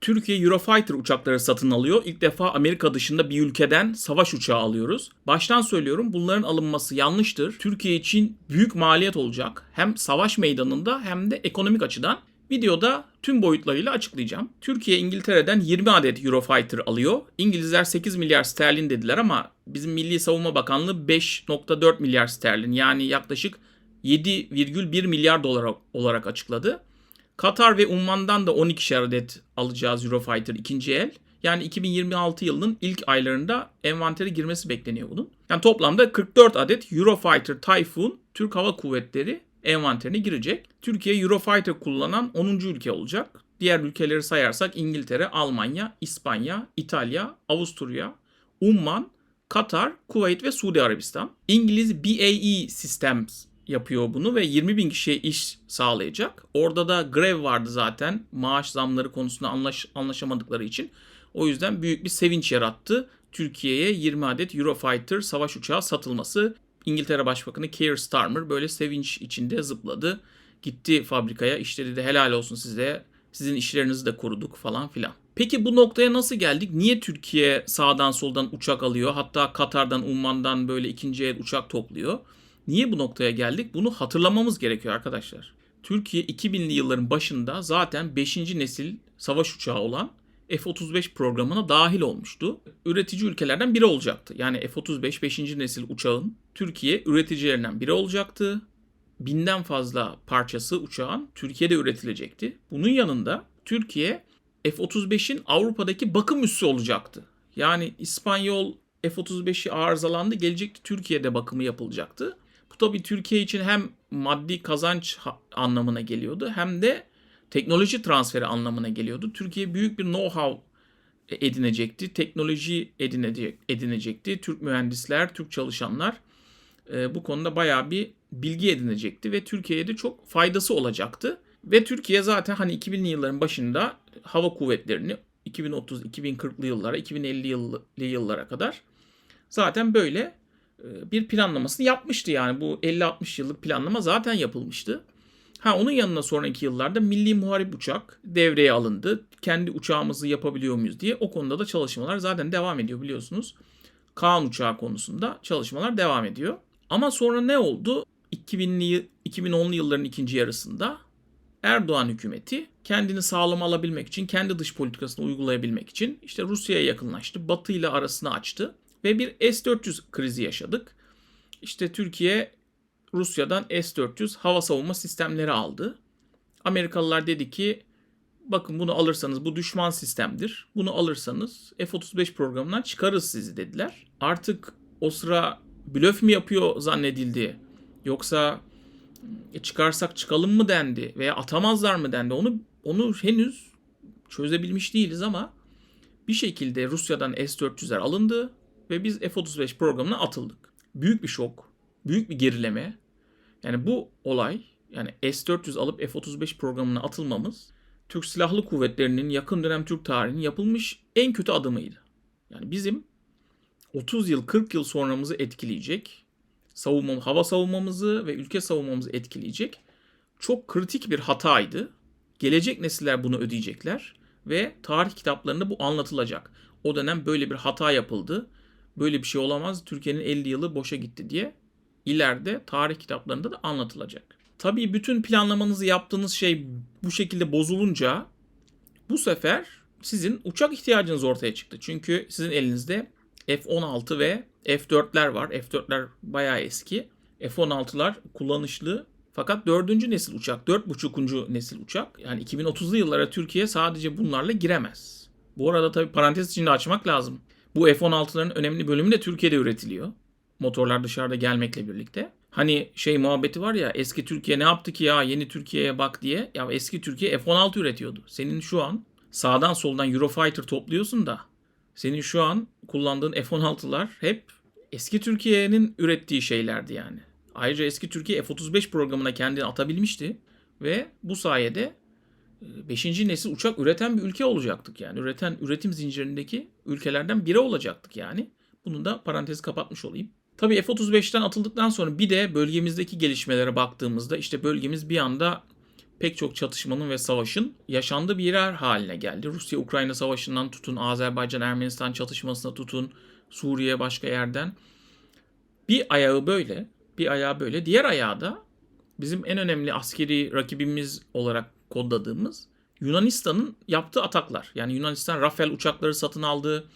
Türkiye Eurofighter uçakları satın alıyor. İlk defa Amerika dışında bir ülkeden savaş uçağı alıyoruz. Baştan söylüyorum bunların alınması yanlıştır. Türkiye için büyük maliyet olacak. Hem savaş meydanında hem de ekonomik açıdan. Videoda tüm boyutlarıyla açıklayacağım. Türkiye İngiltere'den 20 adet Eurofighter alıyor. İngilizler 8 milyar sterlin dediler ama bizim Milli Savunma Bakanlığı 5.4 milyar sterlin yani yaklaşık 7,1 milyar dolar olarak açıkladı. Katar ve Umman'dan da 12'şer adet alacağız Eurofighter ikinci el. Yani 2026 yılının ilk aylarında envantere girmesi bekleniyor bunun. Yani toplamda 44 adet Eurofighter Typhoon Türk Hava Kuvvetleri envanterine girecek. Türkiye Eurofighter kullanan 10. ülke olacak. Diğer ülkeleri sayarsak İngiltere, Almanya, İspanya, İtalya, Avusturya, Umman, Katar, Kuveyt ve Suudi Arabistan. İngiliz BAE Systems yapıyor bunu ve 20 bin kişiye iş sağlayacak. Orada da grev vardı zaten maaş zamları konusunda anlaş, anlaşamadıkları için. O yüzden büyük bir sevinç yarattı. Türkiye'ye 20 adet Eurofighter savaş uçağı satılması. İngiltere Başbakanı Keir Starmer böyle sevinç içinde zıpladı. Gitti fabrikaya işte dedi helal olsun size sizin işlerinizi de koruduk falan filan. Peki bu noktaya nasıl geldik? Niye Türkiye sağdan soldan uçak alıyor? Hatta Katar'dan, Umman'dan böyle ikinci el uçak topluyor. Niye bu noktaya geldik? Bunu hatırlamamız gerekiyor arkadaşlar. Türkiye 2000'li yılların başında zaten 5. nesil savaş uçağı olan F-35 programına dahil olmuştu. Üretici ülkelerden biri olacaktı. Yani F-35 5. nesil uçağın Türkiye üreticilerinden biri olacaktı. Binden fazla parçası uçağın Türkiye'de üretilecekti. Bunun yanında Türkiye F-35'in Avrupa'daki bakım üssü olacaktı. Yani İspanyol F-35'i arızalandı gelecekti Türkiye'de bakımı yapılacaktı. Bu tabii Türkiye için hem maddi kazanç anlamına geliyordu hem de teknoloji transferi anlamına geliyordu. Türkiye büyük bir know-how edinecekti, teknoloji edinecek, edinecekti. Türk mühendisler, Türk çalışanlar e, bu konuda bayağı bir bilgi edinecekti ve Türkiye'ye de çok faydası olacaktı. Ve Türkiye zaten hani 2000'li yılların başında hava kuvvetlerini 2030-2040'lı yıllara, 2050'li yıllı, yıllara kadar zaten böyle e, bir planlamasını yapmıştı yani bu 50-60 yıllık planlama zaten yapılmıştı. Ha onun yanına sonraki yıllarda milli muharip uçak devreye alındı. Kendi uçağımızı yapabiliyor muyuz diye o konuda da çalışmalar zaten devam ediyor biliyorsunuz. Kaan uçağı konusunda çalışmalar devam ediyor. Ama sonra ne oldu? 2000'li 2010'lu yılların ikinci yarısında Erdoğan hükümeti kendini sağlam alabilmek için, kendi dış politikasını uygulayabilmek için işte Rusya'ya yakınlaştı, Batı ile arasını açtı ve bir S-400 krizi yaşadık. İşte Türkiye Rusya'dan S-400 hava savunma sistemleri aldı. Amerikalılar dedi ki bakın bunu alırsanız bu düşman sistemdir. Bunu alırsanız F-35 programından çıkarız sizi dediler. Artık o sıra blöf mü yapıyor zannedildi. Yoksa e, çıkarsak çıkalım mı dendi veya atamazlar mı dendi. Onu onu henüz çözebilmiş değiliz ama bir şekilde Rusya'dan S-400'ler alındı ve biz F-35 programına atıldık. Büyük bir şok, büyük bir gerileme. Yani bu olay yani S-400 alıp F-35 programına atılmamız Türk Silahlı Kuvvetleri'nin yakın dönem Türk tarihinin yapılmış en kötü adımıydı. Yani bizim 30 yıl 40 yıl sonramızı etkileyecek savunma, hava savunmamızı ve ülke savunmamızı etkileyecek çok kritik bir hataydı. Gelecek nesiller bunu ödeyecekler ve tarih kitaplarında bu anlatılacak. O dönem böyle bir hata yapıldı. Böyle bir şey olamaz. Türkiye'nin 50 yılı boşa gitti diye ileride tarih kitaplarında da anlatılacak. Tabii bütün planlamanızı yaptığınız şey bu şekilde bozulunca bu sefer sizin uçak ihtiyacınız ortaya çıktı. Çünkü sizin elinizde F-16 ve F-4'ler var. F-4'ler bayağı eski. F-16'lar kullanışlı fakat dördüncü nesil uçak, dört buçukuncu nesil uçak. Yani 2030'lu yıllara Türkiye sadece bunlarla giremez. Bu arada tabii parantez içinde açmak lazım. Bu F-16'ların önemli bölümü de Türkiye'de üretiliyor. Motorlar dışarıda gelmekle birlikte. Hani şey muhabbeti var ya eski Türkiye ne yaptı ki ya yeni Türkiye'ye bak diye. Ya eski Türkiye F-16 üretiyordu. Senin şu an sağdan soldan Eurofighter topluyorsun da senin şu an kullandığın F-16'lar hep eski Türkiye'nin ürettiği şeylerdi yani. Ayrıca eski Türkiye F-35 programına kendini atabilmişti ve bu sayede 5. E, nesil uçak üreten bir ülke olacaktık yani. Üreten üretim zincirindeki ülkelerden biri olacaktık yani. Bunu da parantezi kapatmış olayım. Tabii F-35'ten atıldıktan sonra bir de bölgemizdeki gelişmelere baktığımızda işte bölgemiz bir anda pek çok çatışmanın ve savaşın yaşandığı bir yer haline geldi. Rusya-Ukrayna savaşından tutun, Azerbaycan-Ermenistan çatışmasına tutun, Suriye başka yerden. Bir ayağı böyle, bir ayağı böyle. Diğer ayağı da bizim en önemli askeri rakibimiz olarak kodladığımız Yunanistan'ın yaptığı ataklar. Yani Yunanistan Rafael uçakları satın aldı.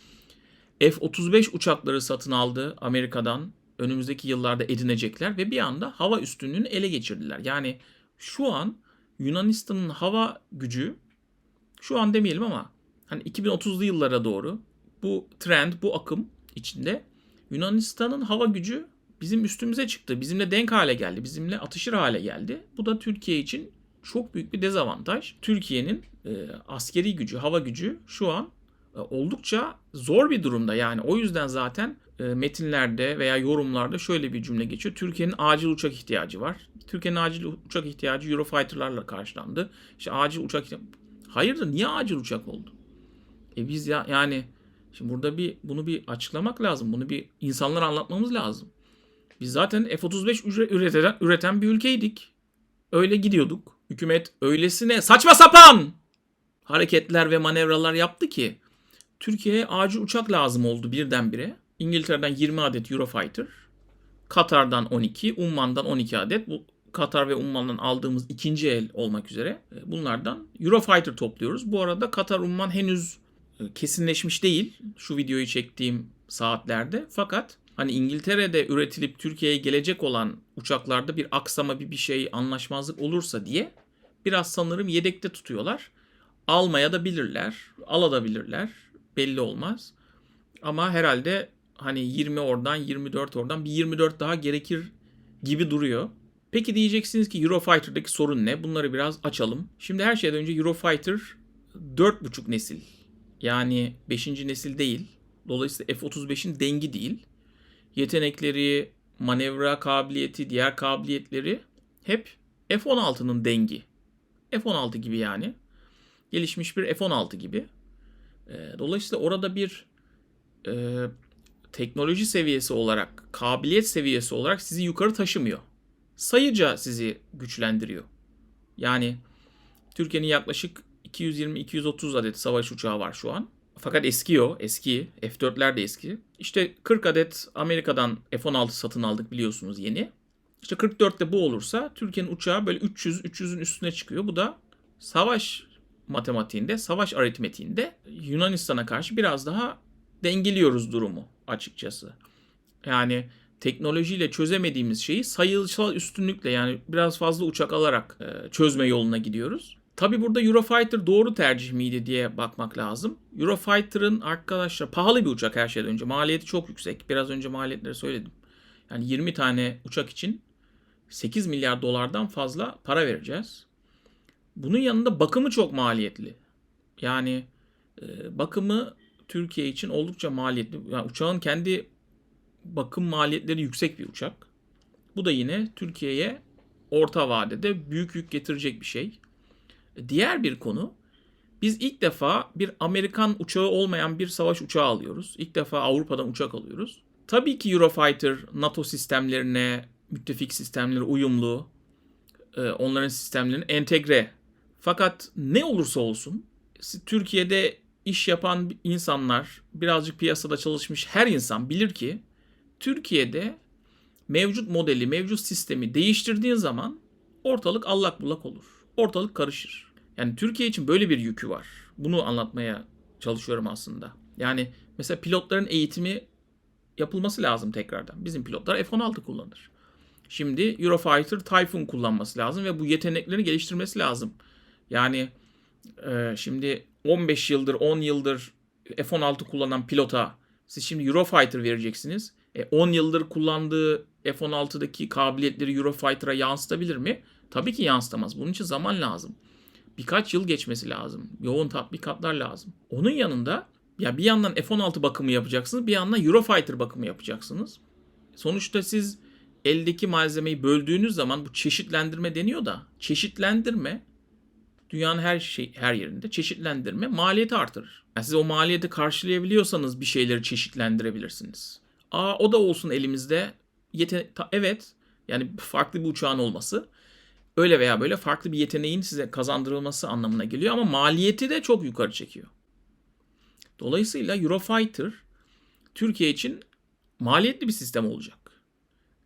F-35 uçakları satın aldı Amerika'dan. Önümüzdeki yıllarda edinecekler ve bir anda hava üstünlüğünü ele geçirdiler. Yani şu an Yunanistan'ın hava gücü şu an demeyelim ama hani 2030'lu yıllara doğru bu trend, bu akım içinde Yunanistan'ın hava gücü bizim üstümüze çıktı. Bizimle denk hale geldi. Bizimle atışır hale geldi. Bu da Türkiye için çok büyük bir dezavantaj. Türkiye'nin e, askeri gücü, hava gücü şu an e, oldukça zor bir durumda. Yani o yüzden zaten e, metinlerde veya yorumlarda şöyle bir cümle geçiyor. Türkiye'nin acil uçak ihtiyacı var. Türkiye'nin acil uçak ihtiyacı Eurofighter'larla karşılandı. İşte acil uçak. Hayırdır niye acil uçak oldu? E biz ya yani şimdi burada bir bunu bir açıklamak lazım. Bunu bir insanlara anlatmamız lazım. Biz zaten F-35 üreten, üreten bir ülkeydik. Öyle gidiyorduk. Hükümet öylesine saçma sapan hareketler ve manevralar yaptı ki Türkiye'ye acil uçak lazım oldu birdenbire. İngiltere'den 20 adet Eurofighter, Katar'dan 12, Umman'dan 12 adet. Bu Katar ve Umman'dan aldığımız ikinci el olmak üzere e, bunlardan Eurofighter topluyoruz. Bu arada Katar Umman henüz e, kesinleşmiş değil şu videoyu çektiğim saatlerde. Fakat hani İngiltere'de üretilip Türkiye'ye gelecek olan uçaklarda bir aksama bir bir şey anlaşmazlık olursa diye biraz sanırım yedekte tutuyorlar. Almaya da bilirler, alabilirler. Belli olmaz. Ama herhalde hani 20 oradan 24 oradan bir 24 daha gerekir gibi duruyor. Peki diyeceksiniz ki Eurofighter'daki sorun ne? Bunları biraz açalım. Şimdi her şeyden önce Eurofighter 4.5 nesil. Yani 5. nesil değil. Dolayısıyla F-35'in dengi değil. Yetenekleri, manevra kabiliyeti, diğer kabiliyetleri hep F-16'nın dengi. F-16 gibi yani. Gelişmiş bir F-16 gibi. Dolayısıyla orada bir e, teknoloji seviyesi olarak, kabiliyet seviyesi olarak sizi yukarı taşımıyor. Sayıca sizi güçlendiriyor. Yani Türkiye'nin yaklaşık 220-230 adet savaş uçağı var şu an. Fakat eski o, eski. F-4'ler de eski. İşte 40 adet Amerika'dan F-16 satın aldık biliyorsunuz yeni. İşte 44'te bu olursa Türkiye'nin uçağı böyle 300-300'ün üstüne çıkıyor. Bu da savaş matematiğinde, savaş aritmetiğinde Yunanistan'a karşı biraz daha dengeliyoruz durumu açıkçası. Yani teknolojiyle çözemediğimiz şeyi sayısal üstünlükle yani biraz fazla uçak alarak e, çözme yoluna gidiyoruz. Tabi burada Eurofighter doğru tercih miydi diye bakmak lazım. Eurofighter'ın arkadaşlar pahalı bir uçak her şeyden önce. Maliyeti çok yüksek. Biraz önce maliyetleri söyledim. Yani 20 tane uçak için 8 milyar dolardan fazla para vereceğiz. Bunun yanında bakımı çok maliyetli. Yani e, bakımı Türkiye için oldukça maliyetli. Yani uçağın kendi bakım maliyetleri yüksek bir uçak. Bu da yine Türkiye'ye orta vadede büyük yük getirecek bir şey. Diğer bir konu biz ilk defa bir Amerikan uçağı olmayan bir savaş uçağı alıyoruz. İlk defa Avrupa'dan uçak alıyoruz. Tabii ki Eurofighter NATO sistemlerine, müttefik sistemlere uyumlu, e, onların sistemlerine entegre. Fakat ne olursa olsun Türkiye'de iş yapan insanlar, birazcık piyasada çalışmış her insan bilir ki Türkiye'de mevcut modeli, mevcut sistemi değiştirdiğin zaman ortalık allak bullak olur. Ortalık karışır. Yani Türkiye için böyle bir yükü var. Bunu anlatmaya çalışıyorum aslında. Yani mesela pilotların eğitimi yapılması lazım tekrardan. Bizim pilotlar F-16 kullanır. Şimdi Eurofighter Typhoon kullanması lazım ve bu yeteneklerini geliştirmesi lazım. Yani e, şimdi 15 yıldır 10 yıldır F-16 kullanan pilota siz şimdi Eurofighter vereceksiniz. E, 10 yıldır kullandığı F-16'daki kabiliyetleri Eurofighter'a yansıtabilir mi? Tabii ki yansıtamaz. Bunun için zaman lazım. Birkaç yıl geçmesi lazım. Yoğun tatbikatlar lazım. Onun yanında ya bir yandan F-16 bakımı yapacaksınız, bir yandan Eurofighter bakımı yapacaksınız. Sonuçta siz eldeki malzemeyi böldüğünüz zaman bu çeşitlendirme deniyor da çeşitlendirme dünyanın her şey her yerinde çeşitlendirme maliyeti artırır. Yani siz o maliyeti karşılayabiliyorsanız bir şeyleri çeşitlendirebilirsiniz. Aa o da olsun elimizde. Yete evet yani farklı bir uçağın olması. öyle veya böyle farklı bir yeteneğin size kazandırılması anlamına geliyor ama maliyeti de çok yukarı çekiyor. Dolayısıyla Eurofighter Türkiye için maliyetli bir sistem olacak.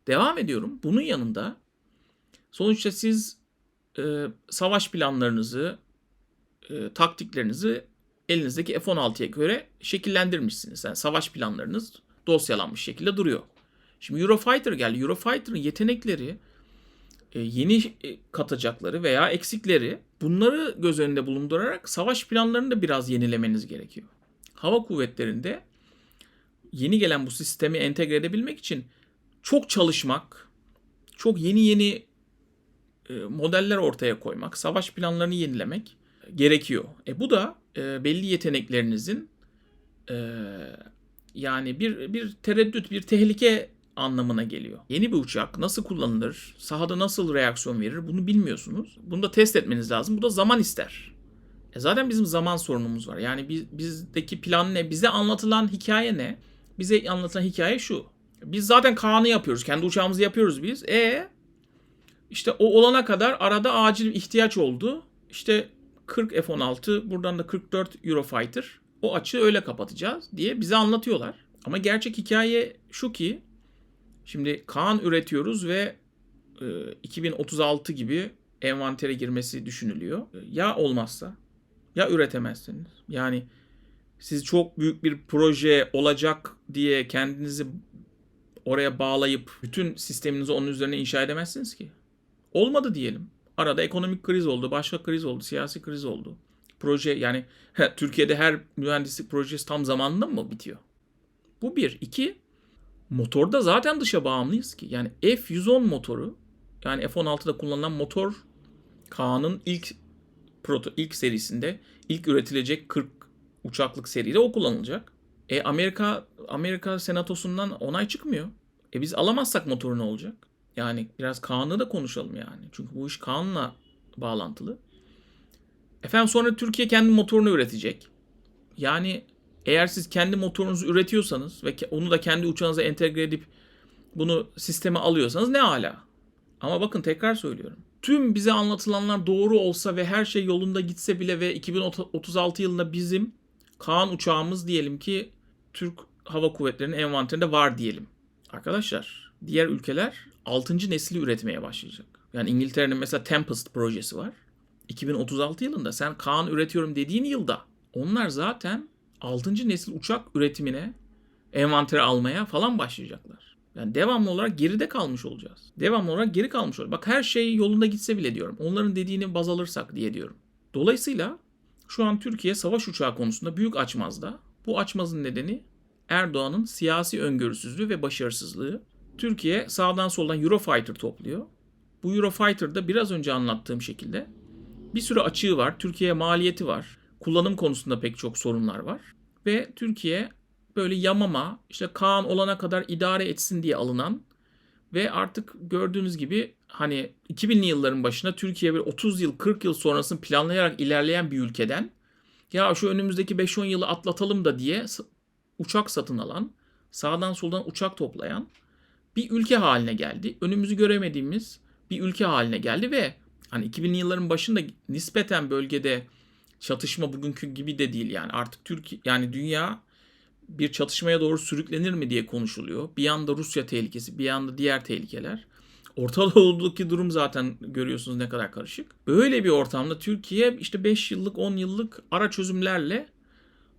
Devam ediyorum. Bunun yanında sonuçta siz e, savaş planlarınızı, e, taktiklerinizi elinizdeki F-16'ya göre şekillendirmişsiniz. Yani savaş planlarınız dosyalanmış şekilde duruyor. Şimdi Eurofighter geldi. Eurofighter'ın yetenekleri, e, yeni e, katacakları veya eksikleri bunları göz önünde bulundurarak savaş planlarını da biraz yenilemeniz gerekiyor. Hava kuvvetlerinde yeni gelen bu sistemi entegre edebilmek için çok çalışmak, çok yeni yeni e, modeller ortaya koymak, savaş planlarını yenilemek gerekiyor. E bu da e, belli yeteneklerinizin e, yani bir bir tereddüt, bir tehlike anlamına geliyor. Yeni bir uçak nasıl kullanılır, sahada nasıl reaksiyon verir bunu bilmiyorsunuz. Bunu da test etmeniz lazım. Bu da zaman ister. E zaten bizim zaman sorunumuz var. Yani biz, bizdeki plan ne? Bize anlatılan hikaye ne? Bize anlatılan hikaye şu. Biz zaten Kaan'ı yapıyoruz. Kendi uçağımızı yapıyoruz biz. E işte o olana kadar arada acil ihtiyaç oldu. İşte 40 F-16 buradan da 44 Eurofighter. O açığı öyle kapatacağız diye bize anlatıyorlar. Ama gerçek hikaye şu ki şimdi Kaan üretiyoruz ve e, 2036 gibi envantere girmesi düşünülüyor. Ya olmazsa ya üretemezsiniz. Yani siz çok büyük bir proje olacak diye kendinizi oraya bağlayıp bütün sisteminizi onun üzerine inşa edemezsiniz ki. Olmadı diyelim. Arada ekonomik kriz oldu, başka kriz oldu, siyasi kriz oldu. Proje yani Türkiye'de her mühendislik projesi tam zamanında mı bitiyor? Bu bir. İki, motorda zaten dışa bağımlıyız ki. Yani F-110 motoru yani F-16'da kullanılan motor Kaan'ın ilk proto ilk serisinde ilk üretilecek 40 uçaklık seride o kullanılacak. E Amerika Amerika Senatosu'ndan onay çıkmıyor. E biz alamazsak motoru ne olacak? Yani biraz Kaan'la da konuşalım yani. Çünkü bu iş Kaan'la bağlantılı. Efendim sonra Türkiye kendi motorunu üretecek. Yani eğer siz kendi motorunuzu üretiyorsanız ve onu da kendi uçağınıza entegre edip bunu sisteme alıyorsanız ne ala. Ama bakın tekrar söylüyorum. Tüm bize anlatılanlar doğru olsa ve her şey yolunda gitse bile ve 2036 yılında bizim Kaan uçağımız diyelim ki Türk Hava Kuvvetleri'nin envanterinde var diyelim. Arkadaşlar diğer ülkeler 6. nesli üretmeye başlayacak. Yani İngiltere'nin mesela Tempest projesi var. 2036 yılında sen Kaan üretiyorum dediğin yılda onlar zaten 6. nesil uçak üretimine envantere almaya falan başlayacaklar. Yani devamlı olarak geride kalmış olacağız. Devamlı olarak geri kalmış olacağız. Bak her şey yolunda gitse bile diyorum. Onların dediğini baz alırsak diye diyorum. Dolayısıyla şu an Türkiye savaş uçağı konusunda büyük açmazda. Bu açmazın nedeni Erdoğan'ın siyasi öngörüsüzlüğü ve başarısızlığı. Türkiye sağdan soldan Eurofighter topluyor. Bu Eurofighter'da biraz önce anlattığım şekilde bir sürü açığı var. Türkiye maliyeti var. Kullanım konusunda pek çok sorunlar var. Ve Türkiye böyle yamama işte Kaan olana kadar idare etsin diye alınan ve artık gördüğünüz gibi hani 2000'li yılların başına Türkiye bir 30 yıl 40 yıl sonrasını planlayarak ilerleyen bir ülkeden ya şu önümüzdeki 5-10 yılı atlatalım da diye uçak satın alan, sağdan soldan uçak toplayan bir ülke haline geldi. Önümüzü göremediğimiz bir ülke haline geldi ve hani 2000'li yılların başında nispeten bölgede çatışma bugünkü gibi de değil yani artık Türkiye yani dünya bir çatışmaya doğru sürüklenir mi diye konuşuluyor. Bir yanda Rusya tehlikesi, bir yanda diğer tehlikeler. Orta Doğu'daki durum zaten görüyorsunuz ne kadar karışık. Böyle bir ortamda Türkiye işte 5 yıllık 10 yıllık ara çözümlerle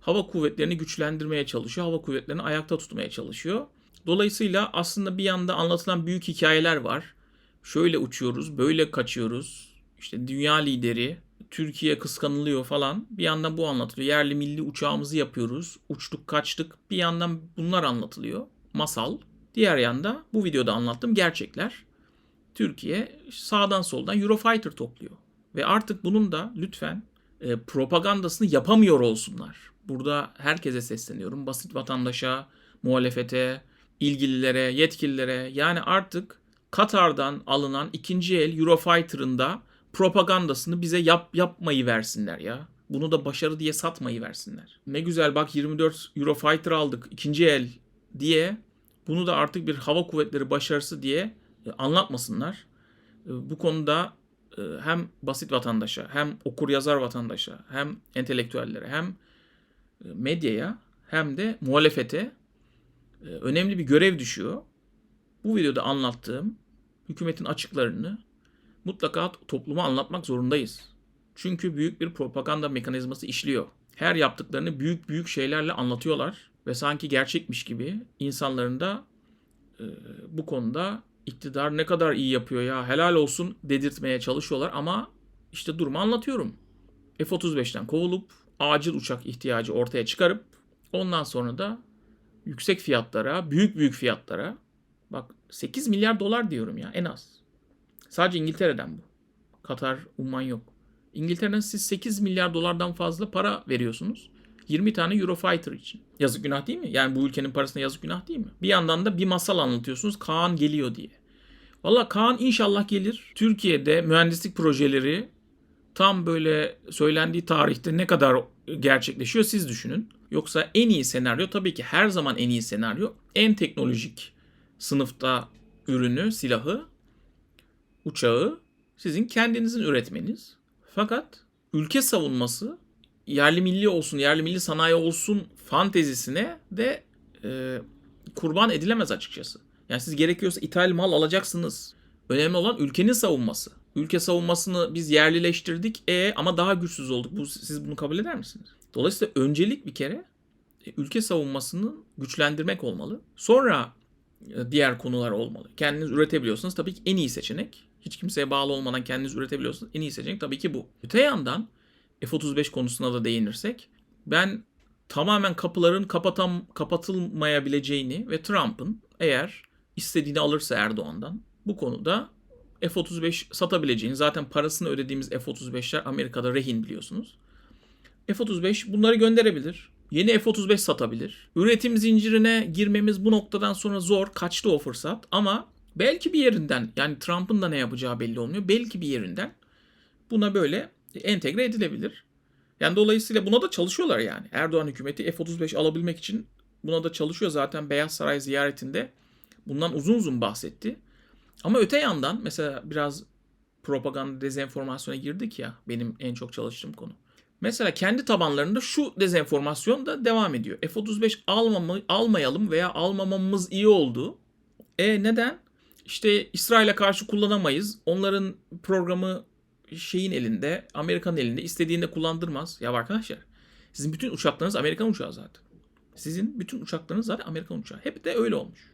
hava kuvvetlerini güçlendirmeye çalışıyor. Hava kuvvetlerini ayakta tutmaya çalışıyor. Dolayısıyla aslında bir yanda anlatılan büyük hikayeler var. Şöyle uçuyoruz, böyle kaçıyoruz. İşte dünya lideri, Türkiye kıskanılıyor falan. Bir yandan bu anlatılıyor. Yerli milli uçağımızı yapıyoruz. Uçtuk kaçtık. Bir yandan bunlar anlatılıyor. Masal. Diğer yanda bu videoda anlattığım gerçekler. Türkiye sağdan soldan Eurofighter topluyor. Ve artık bunun da lütfen e, propagandasını yapamıyor olsunlar. Burada herkese sesleniyorum. Basit vatandaşa, muhalefete, ilgililere, yetkililere. Yani artık Katar'dan alınan ikinci el Eurofighter'ın da propagandasını bize yap yapmayı versinler ya. Bunu da başarı diye satmayı versinler. Ne güzel bak 24 Eurofighter aldık ikinci el diye bunu da artık bir hava kuvvetleri başarısı diye e, anlatmasınlar. E, bu konuda e, hem basit vatandaşa, hem okur yazar vatandaşa, hem entelektüellere, hem medyaya, hem de muhalefete e, önemli bir görev düşüyor. Bu videoda anlattığım hükümetin açıklarını mutlaka topluma anlatmak zorundayız. Çünkü büyük bir propaganda mekanizması işliyor. Her yaptıklarını büyük büyük şeylerle anlatıyorlar ve sanki gerçekmiş gibi insanların da e, bu konuda iktidar ne kadar iyi yapıyor ya helal olsun dedirtmeye çalışıyorlar ama işte durumu anlatıyorum. F-35'ten kovulup acil uçak ihtiyacı ortaya çıkarıp ondan sonra da yüksek fiyatlara, büyük büyük fiyatlara bak 8 milyar dolar diyorum ya en az. Sadece İngiltere'den bu. Katar, Umman yok. İngiltere'den siz 8 milyar dolardan fazla para veriyorsunuz. 20 tane Eurofighter için. Yazık günah değil mi? Yani bu ülkenin parasına yazık günah değil mi? Bir yandan da bir masal anlatıyorsunuz Kaan geliyor diye. Valla Kaan inşallah gelir. Türkiye'de mühendislik projeleri tam böyle söylendiği tarihte ne kadar gerçekleşiyor siz düşünün. Yoksa en iyi senaryo tabii ki her zaman en iyi senaryo en teknolojik sınıfta ürünü, silahı, uçağı sizin kendinizin üretmeniz. Fakat ülke savunması yerli milli olsun, yerli milli sanayi olsun fantezisine de e, kurban edilemez açıkçası. Yani siz gerekiyorsa ithal mal alacaksınız. Önemli olan ülkenin savunması. Ülke savunmasını biz yerlileştirdik e ama daha güçsüz olduk. Bu, siz bunu kabul eder misiniz? Dolayısıyla öncelik bir kere e, ülke savunmasını güçlendirmek olmalı. Sonra e, diğer konular olmalı. Kendiniz üretebiliyorsanız tabii ki en iyi seçenek. Hiç kimseye bağlı olmadan kendiniz üretebiliyorsanız en iyi seçenek tabii ki bu. Öte yandan F-35 konusuna da değinirsek ben tamamen kapıların kapatam, kapatılmayabileceğini ve Trump'ın eğer istediğini alırsa Erdoğan'dan bu konuda F-35 satabileceğini zaten parasını ödediğimiz F-35'ler Amerika'da rehin biliyorsunuz. F-35 bunları gönderebilir. Yeni F-35 satabilir. Üretim zincirine girmemiz bu noktadan sonra zor. Kaçtı o fırsat ama belki bir yerinden yani Trump'ın da ne yapacağı belli olmuyor. Belki bir yerinden buna böyle entegre edilebilir. Yani dolayısıyla buna da çalışıyorlar yani. Erdoğan hükümeti F-35 alabilmek için buna da çalışıyor. Zaten Beyaz Saray ziyaretinde bundan uzun uzun bahsetti. Ama öte yandan mesela biraz propaganda dezenformasyona girdik ya benim en çok çalıştığım konu. Mesela kendi tabanlarında şu dezenformasyon da devam ediyor. F-35 almamı, almayalım veya almamamız iyi oldu. E neden? İşte İsrail'e karşı kullanamayız. Onların programı şeyin elinde, Amerikan elinde istediğinde kullandırmaz. Ya arkadaşlar sizin bütün uçaklarınız Amerikan uçağı zaten. Sizin bütün uçaklarınız zaten Amerikan uçağı. Hep de öyle olmuş.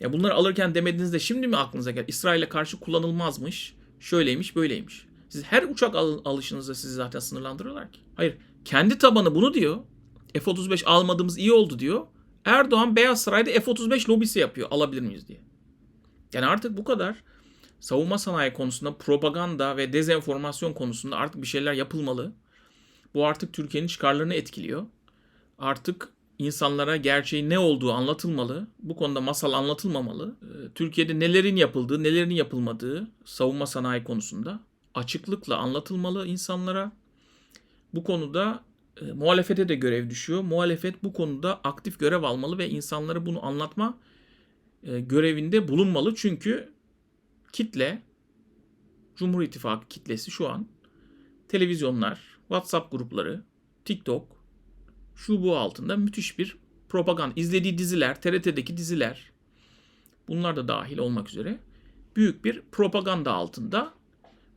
Ya bunları alırken demediğinizde şimdi mi aklınıza geldi? İsrail'e karşı kullanılmazmış, şöyleymiş, böyleymiş. Siz her uçak al- alışınızda sizi zaten sınırlandırıyorlar ki. Hayır. Kendi tabanı bunu diyor. F-35 almadığımız iyi oldu diyor. Erdoğan Beyaz Saray'da F-35 lobisi yapıyor. Alabilir miyiz diye. Yani artık bu kadar savunma sanayi konusunda propaganda ve dezenformasyon konusunda artık bir şeyler yapılmalı. Bu artık Türkiye'nin çıkarlarını etkiliyor. Artık insanlara gerçeğin ne olduğu anlatılmalı. Bu konuda masal anlatılmamalı. Ee, Türkiye'de nelerin yapıldığı, nelerin yapılmadığı savunma sanayi konusunda açıklıkla anlatılmalı insanlara. Bu konuda e, muhalefete de görev düşüyor. Muhalefet bu konuda aktif görev almalı ve insanlara bunu anlatma e, görevinde bulunmalı. Çünkü kitle, Cumhur İttifakı kitlesi şu an televizyonlar, WhatsApp grupları, TikTok, şu bu altında müthiş bir propaganda. İzlediği diziler, TRT'deki diziler, bunlar da dahil olmak üzere büyük bir propaganda altında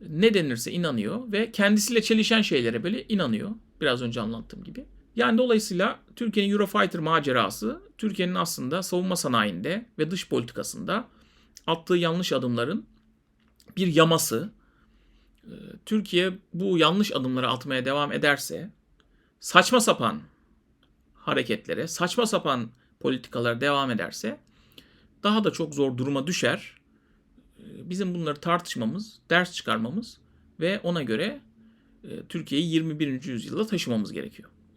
ne denirse inanıyor ve kendisiyle çelişen şeylere böyle inanıyor. Biraz önce anlattığım gibi. Yani dolayısıyla Türkiye'nin Eurofighter macerası Türkiye'nin aslında savunma sanayinde ve dış politikasında attığı yanlış adımların bir yaması. Ee, Türkiye bu yanlış adımları atmaya devam ederse saçma sapan hareketlere, saçma sapan politikalara devam ederse daha da çok zor duruma düşer. Ee, bizim bunları tartışmamız, ders çıkarmamız ve ona göre e, Türkiye'yi 21. yüzyılda taşımamız gerekiyor.